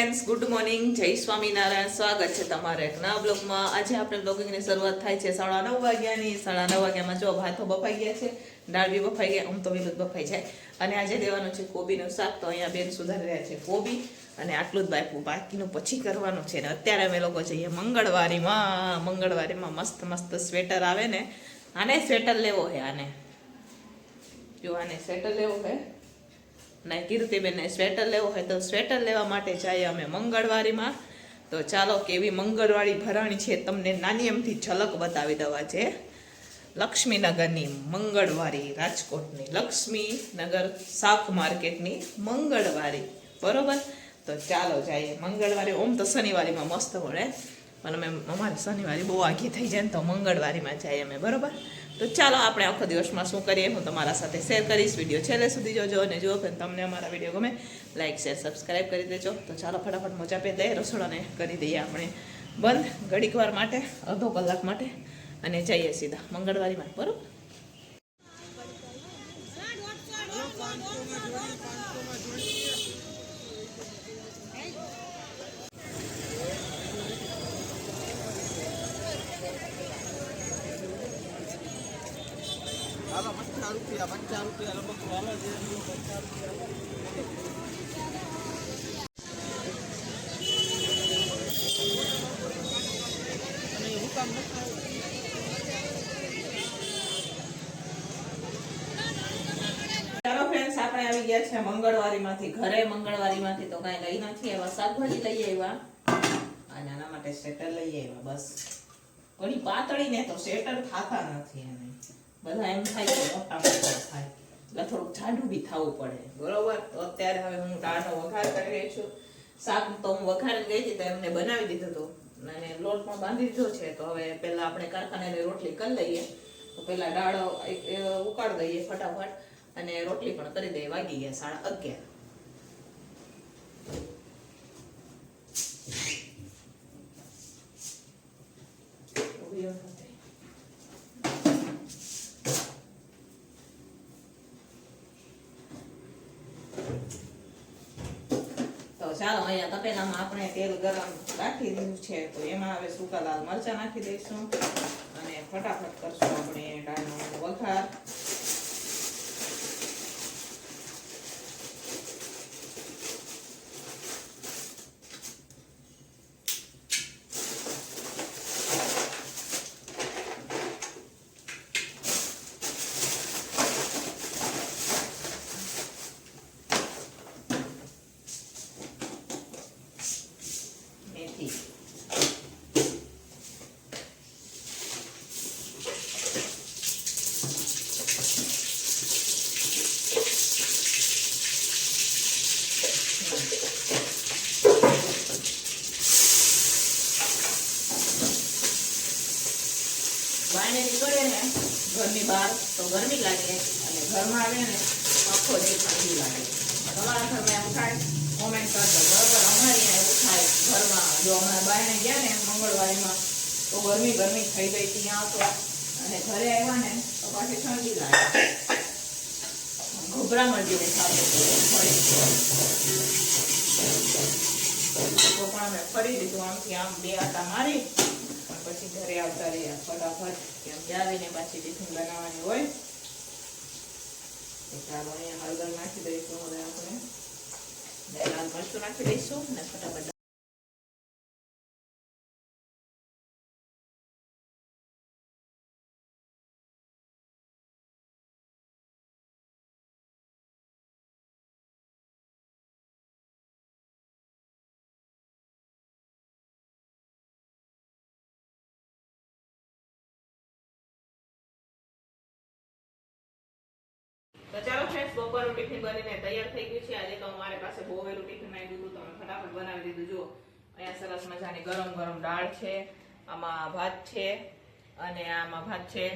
Friends good morning જય સ્વામિનારાયણ. સ્વાગત છે તમારે એક નવા બ્લોગમાં. આજે આપણે બ્લોગિંગની શરૂઆત થાય છે સાડા નવ વાગ્યાની. સાડા નવ વાગ્યામાં જો ભાતો બફાઈ ગયા છે, દાળ બી બફાઈ ગયા, આમ તો વિલુદ બફાઈ જાય. અને આજે દેવાનું છે કોબીનું શાક. તો અહીંયા બેન સુધારી રહ્યા છે કોબી અને આટલું જ બાકી બાકીનું પછી કરવાનું છે. ને અત્યારે અમે લોકો જઈએ મંગળવારીમાં. મંગળવારીમાં મસ્ત મસ્ત સ્વેટર આવે ને. આને સ્વેટર લેવો હે આને. જો આને સ્વેટર લેવો હે. ને કીર્તિબેનને સ્વેટર લેવો હોય તો સ્વેટર લેવા માટે જઈએ અમે મંગળવારીમાં. તો ચાલો કેવી મંગળવારી ભરાણી છે તમને નાની એમથી ઝલક બતાવી દેવા છે. લક્ષ્મીનગરની મંગળવારી, રાજકોટની લક્ષ્મીનગર શાક માર્કેટની મંગળવારી. બરોબર? તો ચાલો જઈએ. મંગળવારે ઓમ તો શનિવારીમાં મસ્ત મળે. પણ અમે અમારે શનિવારે બહુ આઘી થઈ જાય ને તો મંગળવારીમાં જઈએ અમે. બરોબર? તો ચાલો આપણે આખો દિવસમાં શું કરીએ? હું તમારા સાથે શેર કરીશ. વીડિયો છેલ્લે સુધી જોજો અને જો તમને અમારા વીડિયો ગમે લાઇક શેર સબસ્ક્રાઈબ કરી દેજો. તો ચાલો ફટાફટ મોજા પે દઈએ રસોડાને કરી દઈએ આપણે. બંધ. ઘડીક વાર માટે, અડધો કલાક માટે અને જઈએ સીધા મંગળવારીમાં. બરોબર? આપણે આવી ગયા છે મંગળવારીમાંથી, ઘરે મંગળવારીમાંથી તો કાંઈ લઈ નથી એવા શાકભાજી લઈ આવ્યા. અને આના માટે સ્વેટર લઈ આવ્યા, બસ. ઘણી પાતળી ને તો સ્વેટર થાતા નથી એને બધા એમ થાય કે મોટા થાય. એટલે થોડુંક જાડું બી થવું પડે. બરોબર? તો અત્યારે હવે હું દાળનો વઘાર કરી રહી છું. શાક તો હું વઘારી ગઈ હતી તો એમને બનાવી દીધું હતું. અને લોટ પણ બાંધી દીધો છે. તો હવે પહેલાં આપણે કારખાને રોટલી કરી લઈએ. તો પહેલાં દાળ ઉકાળી દઈએ ફટાફટ. અને રોટલી પણ કરી દઈએ. વાગી ગયા સાડા અગિયાર ઊભી રહો સાથે. તો ચાલો, અહીંયા તપેલામાં આપણે તેલ ગરમ રાખી દીધું છે, તો એમાં હવે સૂકા લાલ મરચાં નાખી દઈશું. અને ફટાફટ કરશું આપણે ડાળનો વઘાર. નીકળે ને ઘરની બહાર તો ગરમી લાગે અને ઘરમાં આવે ને આખો જે ઠંડી લાગે તમારા ઘરમાં એમ થાય, કોમેન્ટ કરજો. બરોબર, અમારે એવું થાય ઘરમાં. જો હમણાં બાયણે ગયા ને મંગળવારીમાં, તો ગરમી ગરમી થઈ ગઈ હતી ત્યાં તો. અને ઘરે આવ્યા ને, તો પાછી ઠંડી લાગે. ગભરામણ જેવું થાય તો પણ અમે ફરી દીધું આમથી, આમ બે આટા મારી. પછી ઘરે આવતા રહ્યા ફટાફટ કેમ કે આવીને પાછી ટિફિન બનાવવાની હોય. ચાલો અહીંયા હળદર નાખી દઈશું હવે આપણે. લાલ મરચું નાખી દઈશું ને ફટાફટ ફ્રેન્ડ્સ બપોરનું ટિફિન બનીને તૈયાર થઈ ગયું છે. આજે તો અમારી પાસે બહુ વહેલું ટિફિન આવી દીધું તમે ફટાફટ બનાવી દીધું. જુઓ, અહીંયા સરસ મજાની ગરમ ગરમ દાળ છે, આમાં ભાત છે, અને આમાં ભાત છે,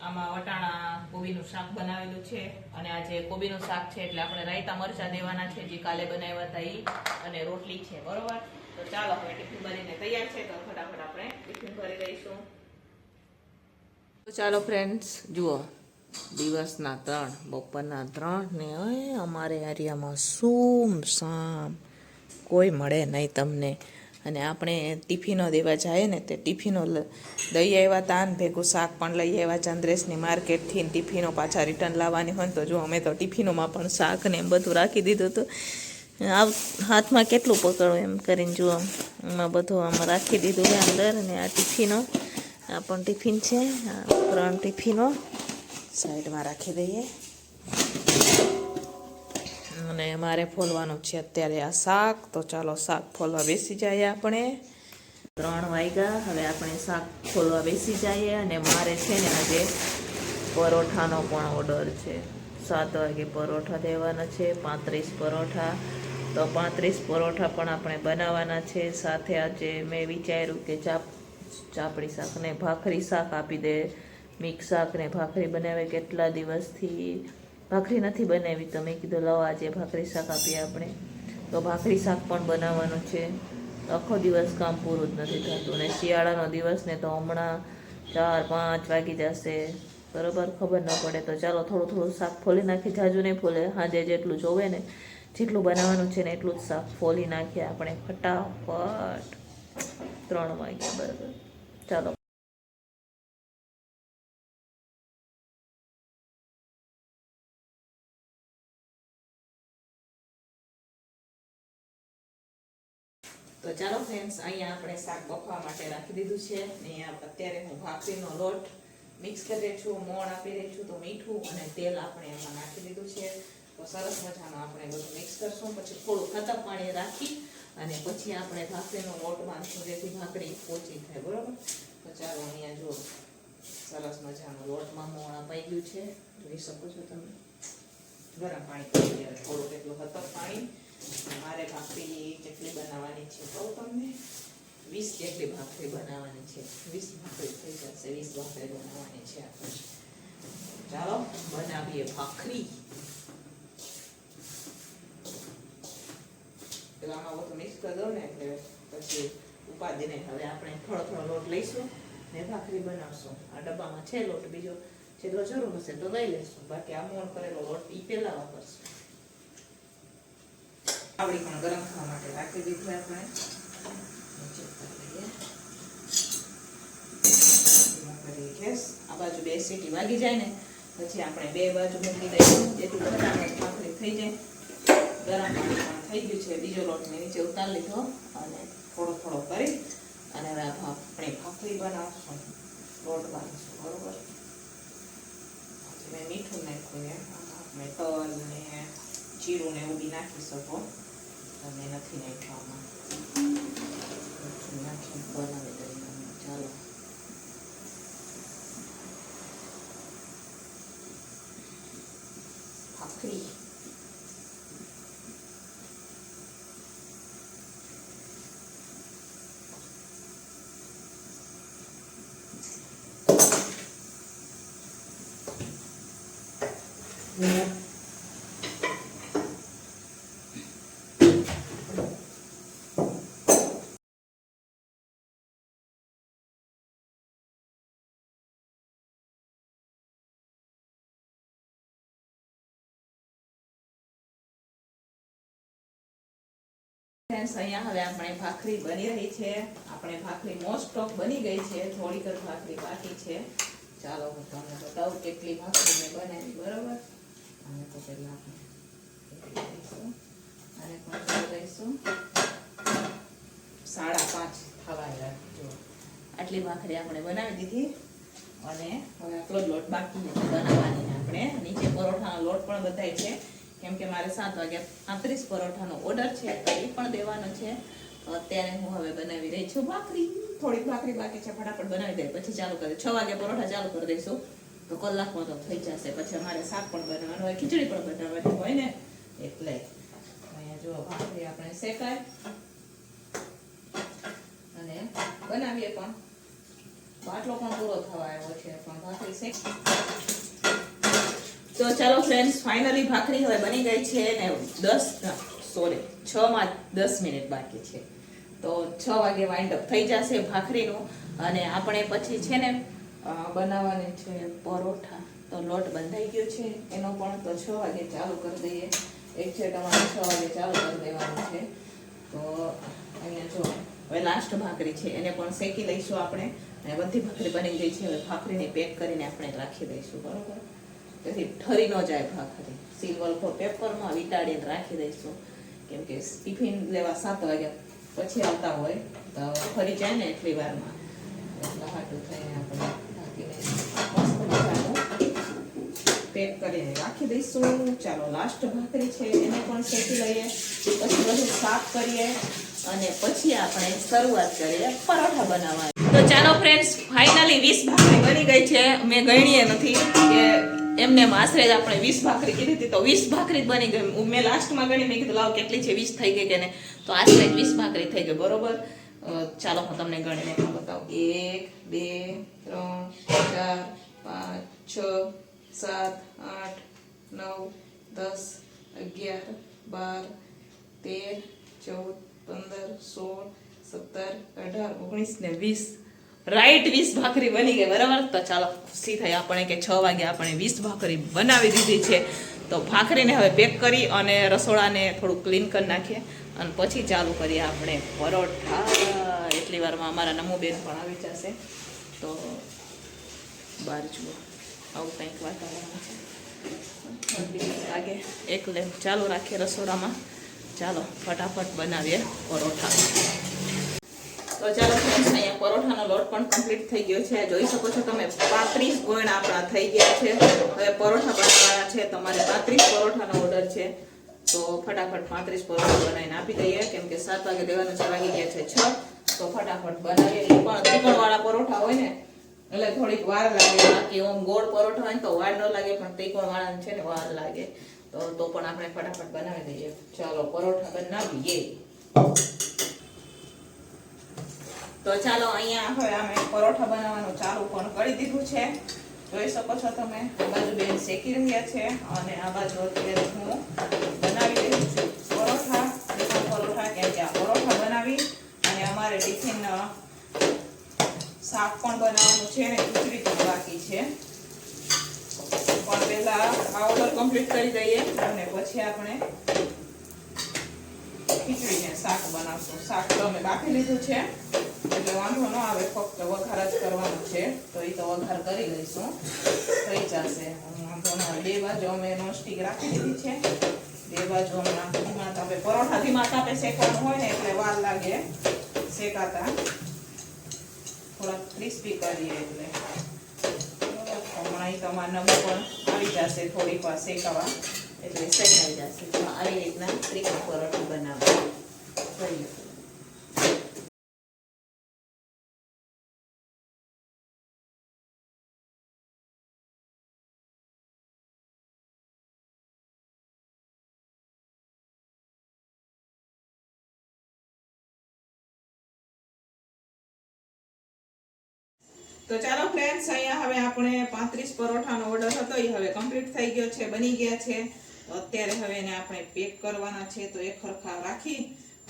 આમાં વટાણા કોબીનું શાક બનાવેલું છે, અને આજે કોબીનું શાક છે એટલે આપણે રાયતા મરચા દેવાના છે, જે કાલે બનાવ્યા હતા એ અને રોટલી છે, બરોબર? તો ચાલો હવે ટિફિન બનીને તૈયાર છે, તો ફટાફટ આપણે ટિફિન ભરી દઈશું તો ચાલો ફ્રેન્ડ્સ જુઓ દિવસના ત્રણ, બપોરના ત્રણ ને હવે અમારે એરિયામાં સૂમ સામ કોઈ મળે નહીં તમને. અને આપણે ટિફિનો દેવા જઈએ ને તે ટિફિનો દઈ આવ્યા હતા ને ભેગું શાક પણ લઈ આવ્યા ચંદ્રેશની માર્કેટથી ટિફિનો પાછા રિટર્ન લાવવાની હોય તો જો અમે તો ટિફિનોમાં પણ શાક ને એમ બધું રાખી દીધું હતું. આ હાથમાં કેટલું પકડો એમ કરીને જુઓ એમાં બધું આમાં રાખી દીધું અંદર અને આ ટિફિનો. આ પણ ટિફિન છે, આ ત્રણ ટિફિનો. સાઈડમાં રાખી દઈએ. અને મારે ફોલવાનું છે અત્યારે આ શાક. તો ચાલો શાક ફોલવા બેસી જઈએ આપણે. ત્રણ વાગ્યા, હવે આપણે શાક ફોલવા બેસી જઈએ અને મારે છે ને આજે પરોઠાનો પણ ઓર્ડર છે. સાત વાગે પરોઠા દેવાના છે, પાંત્રીસ પરોઠા. તો પાંત્રીસ પરોઠા પણ આપણે બનાવવાના છે. સાથે આજે મેં વિચાર્યું કે ચાપ, ચાપડી શાક ને ભાખરી શાક આપી દે. મિક્સ શાક ને ભાખરી બનાવે કેટલા દિવસથી? ભાખરી નથી બનાવી તો મેં કીધું લાવો આજે ભાખરી શાક આપીએ આપણે. તો ભાખરી શાક પણ બનાવવાનું છે. આખો દિવસ કામ પૂરું જ નથી થતું. ને શિયાળાનો દિવસ ને તો હમણાં ચાર, પાંચ વાગી જશે. બરોબર? ખબર ન પડે. તો ચાલો થોડું થોડું શાક ફોલી નાખી જાજુ નહીં ફોલે. સાંજે જેટલું જોવે ને, જેટલું બનાવવાનું છે ને એટલું જ શાક ફોલી નાખીએ આપણે. ફટાફટ. ત્રણ વાગ્યા, બરાબર. ચાલો. તો ચાલો ફ્રેન્ડ્સ અહીંયા આપણે શાક બફવા માટે રાખી દીધું છે ને અત્યારે હું ભાખરીનો લોટ મિક્સ કરી છું, મોણ આપી રહી છું, તો મીઠું અને તેલ આપણે એમાં નાખી દીધું છે. તો સરસ મજાનું આપણે બધું મિક્સ કરશું, પછી થોડું ખતમ પાણી રાખી અને પછી આપણે ભાખરીનો લોટ બાંધશું, જેથી ભાખરી પોચી થાય, બરાબર? તો ચાલો અહીંયા જો સરસ મજાનું લોટમાં મોણ અપાઈ ગયું છે. જોઈ શકો છો તમે? ગરમ પાણી થોડુંક એટલું ખતમ પાણી. મારે ભાખરી ચટણી બનાવવાની છે. કહું તમને વીસ જેટલી ભાખરી બનાવવાની છે. વીસ ભાખરી થઈ જશે. વીસ ભાખરી બનાવવાની છે આપણે ચાલો, બનાવીએ ભાખરી. પેલા આમાં બધું મિક્સ કરી દો ને એટલે પછી ઉપાધિ નહીં હવે આપણે થોડો થોડો લોટ લઈશું ને ભાખરી બનાવશું. આ ડબ્બામાં છે લોટ, બીજો જેટલો જરૂર હશે તો લઈ લઈશું બાકી આ મોણ કરેલો લોટ એ પહેલાં વાપરશું આવડી પણ ગરમ થવા માટે રાખી દીધું આપણે. આ બાજુ બે સીટી વાગી જાય ને, પછી આપણે બે બાજુ મૂકી દઈશું. જાય. ગરમ થઈ ગયું છે. બીજો લોટ મેં નીચે ઉતારી લીધો અને થોડો થોડો કરી અને આપણે ભાખરી બનાવશું. લોટ બાંધીશું, બરોબર? મેં મીઠું નાખ્યું ને આપણે તલ ને જીરું ને એવું બી નાખી શકો. તમે નથી નાખવામાં મીઠું નાખીને બનાવી દઈએ ચાલો ભાખરી ફ્રેન્ડ્સ અહીંયા હવે આપણે ભાખરી બની રહી છે. આપણે ભાખરી મોસ્ટ ઓફ બની ગઈ છે. થોડીક જ ભાખરી બાકી છે. ચાલો હું તમને બતાવું કેટલી ભાખરી મેં બનાવી, બરાબર? અને તો પહેલાં આપણે અને પણ લઈશું. સાડા પાંચ થવા રાખજો આટલી ભાખરી આપણે બનાવી દીધી. અને હવે આટલો લોટ બાકી બનાવવાની આપણે. નીચે પરોઠાનો લોટ પણ બધાય છે. કેમ કે મારે સાત વાગ્યા પાંત્રીસ પરોઠાનો ઓર્ડર છે, તો એ પણ દેવાનો છે. અત્યારે હું હવે બનાવી રહી છું ભાખરી. થોડીક ભાખરી બાકી છે, ફટાફટ બનાવી દઈ. પછી ચાલુ કરી છ વાગે પરોઠા ચાલુ કરી દઈશું. તો કલાકમાં તો થઈ જશે. પછી અમારે શાક પણ બનાવવાનું હોય, ખીચડી પણ બનાવવાની હોય ને. એટલે અહીંયા જો ભાખરી આપણે શેકાય. અને બનાવીએ પણ. બાટલો પણ પૂરો થવા આવ્યો છે, પણ ભાખરી શેક તો ચાલો ફ્રેન્ડ્સ ફાઇનલી ભાખરી હવે બની ગઈ છે ને દસ સોરી છ માં દસ મિનિટ બાકી છે. તો છ વાગે વાઇન્ડ અપ થઈ જશે ભાખરીનું અને આપણે પછી છે ને બનાવવાની છે પરોઠા. તો લોટ બંધાઈ ગયો છે, એનો પણ તો છ વાગે ચાલુ કરી દઈએ. એક છે તમારે છ વાગે ચાલુ કરી દેવાનું છે. તો અહીંયા જો, હવે લાસ્ટ ભાખરી છે, એને પણ શેકી લઈશું આપણે. અને બધી ભાખરી બની ગઈ છે, હવે ભાખરીને પેક કરીને આપણે રાખી દઈશું, બરોબર? તેથી ઠરી ન જાય ભાખરી સિલ્વર ફોર પેપરમાં વીંટાડીને રાખી દઈશું. કેમ કે ટિફિન લેવા સાત વાગ્યા પછી આવતા હોય, તો ફરી જાય ને એટલી વારમાં. એટલે થઈને આપણે પેક કરીને રાખી દઈશું. ચાલો લાસ્ટ ભાખરી છે, એને પણ શેકી લઈએ. પછી બધું સાફ કરીએ અને પછી આપણે શરૂઆત કરીએ પરોઠા બનાવવાની. તો ચાલો ફ્રેન્ડ્સ ફાઇનલી વીસ ભાખરી બની ગઈ છે. મેં ગણીએ નથી કે એમને આશરે જ આપણે વીસ ભાખરી કીધી હતી. તો વીસ ભાખરી જ બની ગઈ. મેં લાસ્ટમાં ગણી મેં કીધું, લાવ કેટલી છે, વીસ થઈ ગઈ કે ને તો આશરે વીસ ભાખરી થઈ ગઈ. બરોબર? ચાલો હું તમને ગણીને બતાવું. એક, બે, ત્રણ, ચાર, પાંચ, છ, સાત, આઠ, નવ, દસ, અગિયાર, બાર, તેર, ચૌદ, પંદર, સોળ, સત્તર, અઢાર, ઓગણીસ ને વીસ. રાઈટ વીસ ભાખરી બની ગઈ, બરાબર? તો ચાલો, ખુશી થઈ આપણે કે છ વાગે આપણે વીસ ભાખરી બનાવી દીધી છે. તો ભાખરીને હવે પેક કરી અને રસોડાને થોડું ક્લીન કરી નાખીએ. અને પછી ચાલુ કરીએ આપણે પરોઠા. એટલી વારમાં અમારા નમુબેન પણ આવી જશે. તો બહાર જુઓ, આવું કંઈક વાતાવરણ છે. લાગે એક લેમ્પ ચાલુ રાખીએ રસોડામાં. ચાલો, ફટાફટ બનાવીએ પરોઠા. તો ચાલો friends, અહીંયા લોટ પણ કમ્પ્લીટ થઈ ગયો છે. જોઈ શકો છો તમે પાંત્રીસ ગોળ આપણા થઈ ગયા છે. હવે પરોઠા બનાવવાના છે. તમારે પાંત્રીસ પરોઠાનો ઓર્ડર છે. તો ફટાફટ પાંત્રીસ પરોઠા બનાવીને આપી દઈએ. કેમ સાત વાગે દેવાનું છે વાગી ગયા છે છ. તો ફટાફટ બનાવીએ. એ પણ ત્રિકોણવાળા પરોઠા હોય ને એટલે થોડીક વાર લાગે. બાકી ઓમ ગોળ પરોઠા હોય ને તો વાર ન લાગે પણ ત્રિકોણ વાળા છે ને વાર લાગે. તો તો પણ આપણે ફટાફટ બનાવી દઈએ. ચાલો પરોઠા બનાવીએ. તો ચાલો અહીંયા હવે અમે પરોઠા બનાવવાનું ચાલુ પણ કરી દીધું છે. જોઈ શકો છો તમે, આ બાજુ બેન શેકી રહ્યા છે અને આ બાજુ અત્યારે હું બનાવી રહી છું પરોઠા. ત્રિકોણ પરોઠા કે આ પરોઠા બનાવી અને અમારે ટિફિન શાક પણ બનાવવાનું છે અને ખીચડી પણ બાકી છે. પણ પહેલાં આ ઓર્ડર કમ્પ્લીટ કરી દઈએ અને પછી આપણે ખીચડીને શાક બનાવશું. શાક તો અમે બાફી લીધું છે. એટલે વાંધો ન આવે, ફક્ત વઘાર જ કરવાનો છે. તો એ તો વઘાર કરી લઈશું. થઈ જશે. વાંધો ન બે બાજુ અમે નોનસ્ટિક રાખી દીધી છે. બે બાજુ હમણાં ધીમા તાપે, પરોઠા ધીમા તાપે શેકવાનું હોય ને એટલે વાર લાગે. શેકાતા. થોડાક ક્રિસ્પી કરીએ એટલે. હમણાં તમારે નવું પણ આવી જશે થોડીક વાર શેકાવા. એટલે શેકાઈ જશે. આવી રીતના ત્રિકોણ પરોઠું બનાવવા જોઈએ તો ચાલો ફ્રેન્ડ્સ અહીંયા હવે આપણે પાંત્રીસ પરોઠાનો ઓર્ડર હતો. એ હવે કમ્પ્લીટ થઈ ગયો છે, બની ગયા છે. તો અત્યારે હવે એને આપણે પેક કરવાના છે. તો એક ખરખા રાખી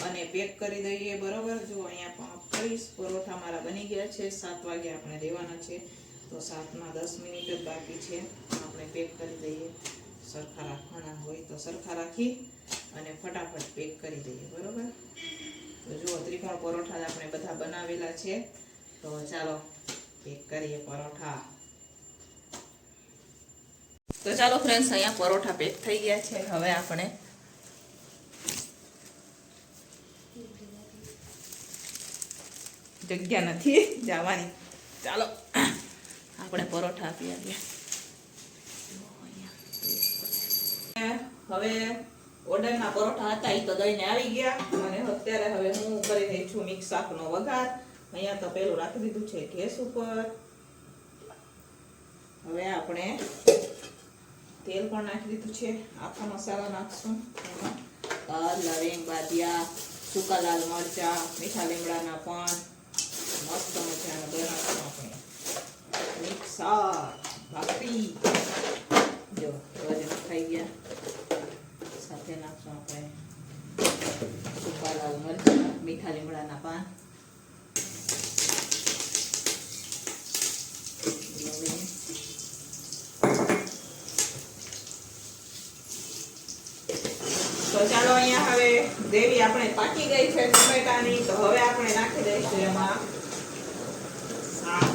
અને પેક કરી દઈએ. બરોબર? જો અહીંયા પાંત્રીસ પરોઠા મારા બની ગયા છે. સાત વાગે આપણે દેવાના છે. તો સાતમાં દસ મિનિટ જ બાકી છે. આપણે પેક કરી દઈએ. સરખા રાખવાના હોય તો સરખા રાખી અને ફટાફટ પેક કરી દઈએ. બરોબર? તો જુઓ ત્રિકોણ પરોઠા આપણે બધા બનાવેલા છે. તો ચાલો પેક કરીએ પરોઠા. તો ચાલો ફ્રેન્ડ્સ અહીંયા પરોઠા પેક થઈ ગયા છે. હવે આપણે જગ્યા નથી જવાની. ચાલો આપણે પરોઠા આપી આવીએ. હવે ઓર્ડરના પરોઠા હતા એ તો દઈને આવી ગયા. અને અત્યારે હવે હું કરી રહી છું મિક્સ શાકનો વઘાર. અહીંયા તો પેલું રાખી દીધું છે ગેસ ઉપર. હવે આપણે તેલ પણ નાખી દીધું છે. આખો મસાલા નાખશું. એમાં તલ, લવિંગ, બાદિયા, સૂકા લાલ મરચા, મીઠા લીમડાના પાન, મસ્ત મજાનું બનાવશું આપણે. મિક્સ શાક ભાખરી જો ખાઈ ગયા. સાથે નાખશું આપણે સૂકા લાલ મરચા, મીઠા લીમડાના પાન લવિંગ તો ચાલો અહીંયા હવે દેવી આપણે પાકી ગઈ છે ટમેટાની તો હવે આપણે નાખી દઈશું એમાં શાક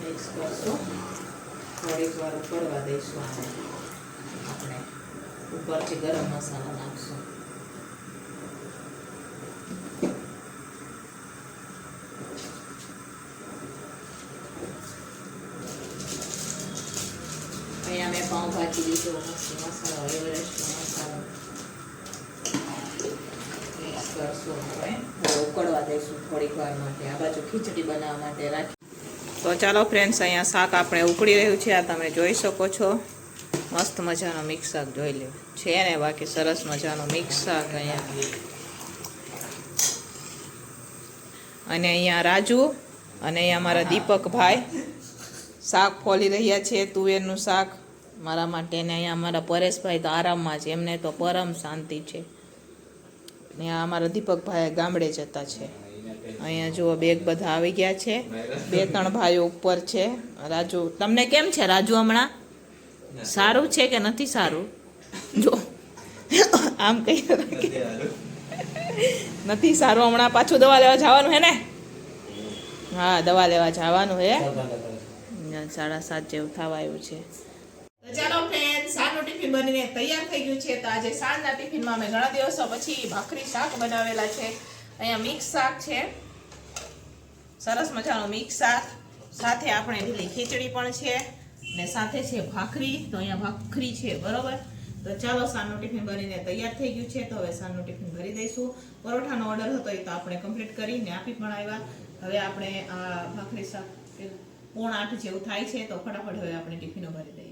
મિક્સ કરશું થોડીક વાર ઉકળવા દઈશું આને આપણે ઉપરથી ગરમ મસાલા નાખશું અહીંયા મેં પાઉંભાજી લીધો મસ્ત મસાલો એવરેસ્ટનો મસાલો મિક્સ બનાવવા માટે તો ચાલો ફ્રેન્ડ્સ અહીંયા શાક આપણે ઉકળી રહ્યું છે. આ તમે જોઈ શકો છો. મસ્ત મજાનો મિક્સ શાક જોઈ લે છે ને બાકી સરસ મજાનો મિક્સ શાક અહીંયા. અને અહીંયા રાજુ અને અહીંયા મારા દીપકભાઈ શાક ફોલી રહ્યા છે તુવેરનું શાક. મારા માટે ને અહીંયા અમારા પરેશભાઈ તો આરામમાં છે. એમને તો પરમ શાંતિ છે. ને આ અમારા દીપકભાઈ ગામડે જતા છે. અહીંયા જુઓ, બેગ બધા આવી ગયા છે. બે ત્રણ ભાઈઓ ઉપર છે. રાજુ, તમને કેમ છે રાજુ હમણાં? સારું છે કે નથી સારું? જો, આમ કહી નથી સારું હમણાં પાછું દવા લેવા જવાનું હે ને? હા, દવા લેવા જવાનું હે. સાડા સાત જેવું થવા આવ્યું છે. ચાલો ફ્રેન્ડ સાંજનું ટિફિન બનીને તૈયાર થઈ ગયું છે. તો આજે સાંજના ટિફિનમાં અમે ઘણા દિવસો પછી ભાખરી શાક બનાવેલા છે. અહીંયા મિક્સ શાક છે. સરસ મજાનું મિક્સ શાક. સાથે આપણે લીલી ખીચડી પણ છે ને સાથે છે ભાખરી. તો અહીંયા ભાખરી છે, બરોબર? તો ચાલો સાંજનું ટિફિન બનીને તૈયાર થઈ ગયું છે. તો હવે સાંજનું ટિફિન ભરી દઈશું. પરોઠાનો ઓર્ડર હતો એ તો આપણે કમ્પ્લીટ કરીને આપી પણ આવ્યા. હવે આપણે આ ભાખરી શાક પોણ આઠ જેવું થાય છે, તો ફટાફટ હવે આપણે ટિફિનો ભરી દઈએ.